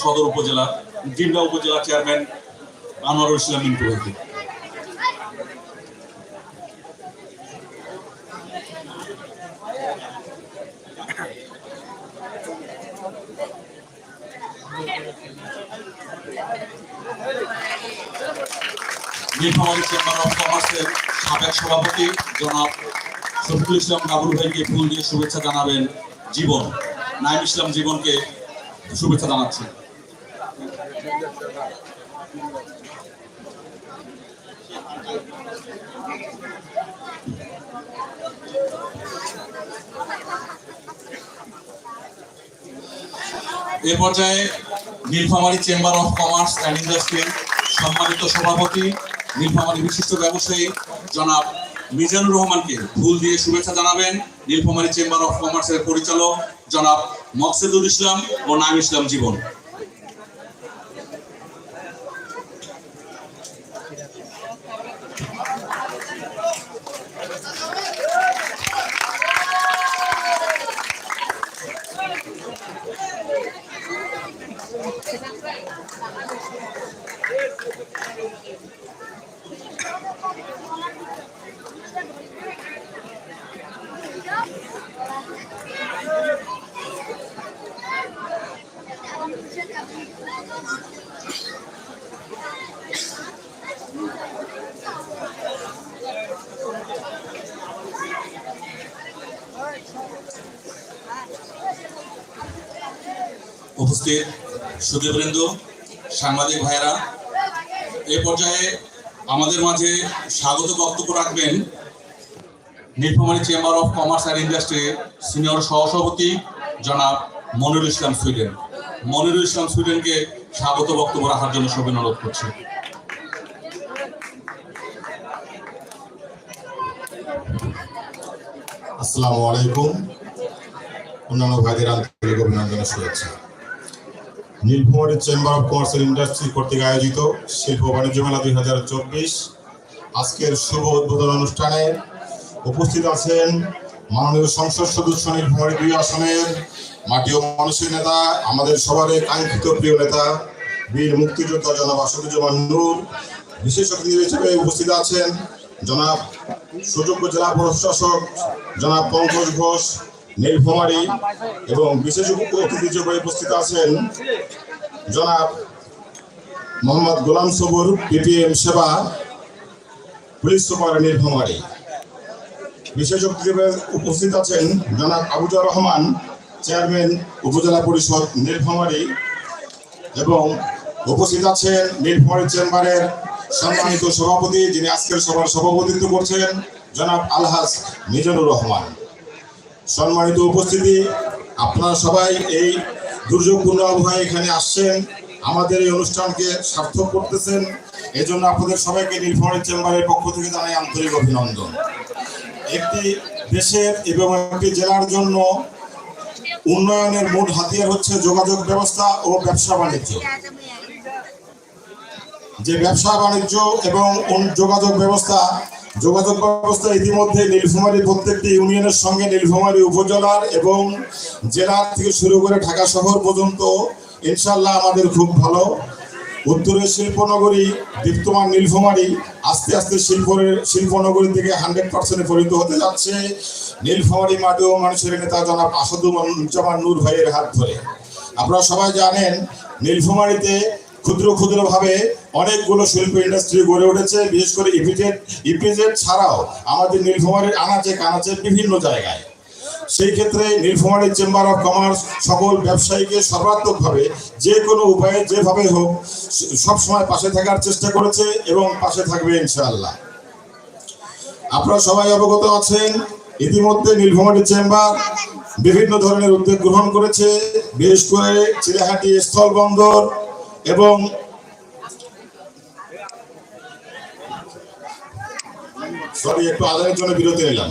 সদর উপজেলা জিন্দা উপজেলা চেয়ারম্যান আনোয়ারুল ইসলাম মিন্টু কমার্সের সাবেক সভাপতি জনাব শফিকুল ইসলাম কাবুল ভাইকে ফুল দিয়ে শুভেচ্ছা জানাবেন জীবন, নাইম ইসলাম জীবনকে শুভেচ্ছা জানাচ্ছি। এ পর্যায়ে Nilphamari chamber of commerce and industry সম্মানিত সভাপতি, নীলফামারী বিশিষ্ট ব্যবসায়ী জনাব মিজানুর রহমানকে ফুল দিয়ে শুভেচ্ছা জানাবেন নীলফামারী চেম্বার অফ কমার্সের পরিচালক জনাব মকসেদুল ইসলাম ও নাম ইসলাম জীবন। উপস্থিত সুদীবৃন্দ সাংবাদিক ভাইরা এ পর্যায়ে আমাদের মাঝে স্বাগত বক্তব্য রাখবেন Nilphamari chamber of commerce and industry senior সহসভাপতি জনাব মনিরুল ইসলাম সুইডেন। মনিরুল ইসলাম সুইডেনকে স্বাগত বক্তব্য রাখার জন্য সবিন অনুরোধ করছি। আসসালামু আলাইকুম। অন্যান্য ভাইদের আন্তরিক অভিনন্দন শুভেচ্ছা। Nilphamari chamber of commerce industry কর্তৃক আয়োজিত শিল্প বাণিজ্য মেলা দুই হাজার চব্বিশ আজকের শুভ উদ্বোধন অনুষ্ঠানে উপস্থিত আছেন মাননীয় সংসদ সদস্য নীলফামারী দুই আসনের মাটি ও মানুষের নেতা, আমাদের সবারই কাঙ্ক্ষিত প্রিয় নেতা, বীর মুক্তিযোদ্ধা জনাব আসাদুজ্জামান নূর বিশেষ অতিথি হিসেবে উপস্থিত আছেন জনাব সুযোগ্য জেলা প্রশাসক জনাব পঙ্কজ ঘোষ নীলফামারী এবং বিশেষ অতিথি হিসেবে উপস্থিত আছেন জনাব মোহাম্মদ গোলাম সবুর, পিপিএম সেবা, পুলিশ সুপার নীলফামারী বিশেষ অতিথি হিসেবে উপস্থিত আছেন জনাব আবুজার রহমান, চেয়ারম্যান উপজেলা পরিষদ নীলফামারী এবং উপস্থিত আছেন নীলফামারী চেম্বারের সম্মানিত সভাপতি যিনি আজকের সভার সভাপতিত্ব করছেন জনাব আলহাজ মিজানুর রহমান। সম্মানিত উপস্থিতি, আপনারা সবাই এই দুর্যোগপূর্ণ আবহাওয়ায় এখানে আসছেন, আমাদের এই অনুষ্ঠানকে সার্থক করতেছেন, এজন্য আপনাদের সবাইকে নীলফামারী চেম্বারের পক্ষ থেকে জানাই আন্তরিক অভিনন্দন। একটি দেশের এবং একটি জেলার জন্য উন্নয়নের মূল হাতিয়ার হচ্ছে যোগাযোগ ব্যবস্থা ও ব্যবসা বাণিজ্য। যে ব্যবসা, বাণিজ্য এবং যোগাযোগ ব্যবস্থা যোগাযোগ ব্যবস্থা ইতিমধ্যে নীলফামারী প্রত্যেকটি ইউনিয়নের সঙ্গে নীলফামারী উপজেলার এবং জেলার থেকে শুরু করে ঢাকা শহর পর্যন্ত ইনশাল্লাহ আমাদের খুব ভালো। উত্তরের শিল্পনগরী দীপ্তমান নীলফামারী আস্তে আস্তে শিল্পের শিল্পনগরী থেকে হান্ড্রেড পার্সেন্টে পরিণত হতে যাচ্ছে। নীলফামারী ও মানুষের নেতা জনাব আসাদুজ্জামান নূর ভাইয়ের হাত ধরে। আপনারা সবাই জানেন, নীলফামারীতে ক্ষুদ্র ক্ষুদ্র ভাবে অনেকগুলো শিল্প ইন্ডাস্ট্রি গড়ে উঠেছে, বিশেষ করে ইপিজেড ইপিজেড ছাড়াও আমাদের নীলফামারীর আনাচে কানাচে বিভিন্ন জায়গায়। সেই ক্ষেত্রে নীলফামারী চেম্বার অফ কমার্স সকল ব্যবসায়ীকে সর্বাত্মকভাবে যে কোনো উপায়ে যেভাবে হোক সবসময় পাশে থাকার চেষ্টা করেছে এবং পাশে থাকবে ইনশাআল্লাহ। আপনারা সবাই অবগত আছেন, ইতিমধ্যে নীলফামারী চেম্বার বিভিন্ন ধরনের উদ্যোগ গ্রহণ করেছে, বিশেষ করে চিলাহাটি স্থলবন্দর এবং সরি, একটু আদানের জন্য বিরতি নিলাম।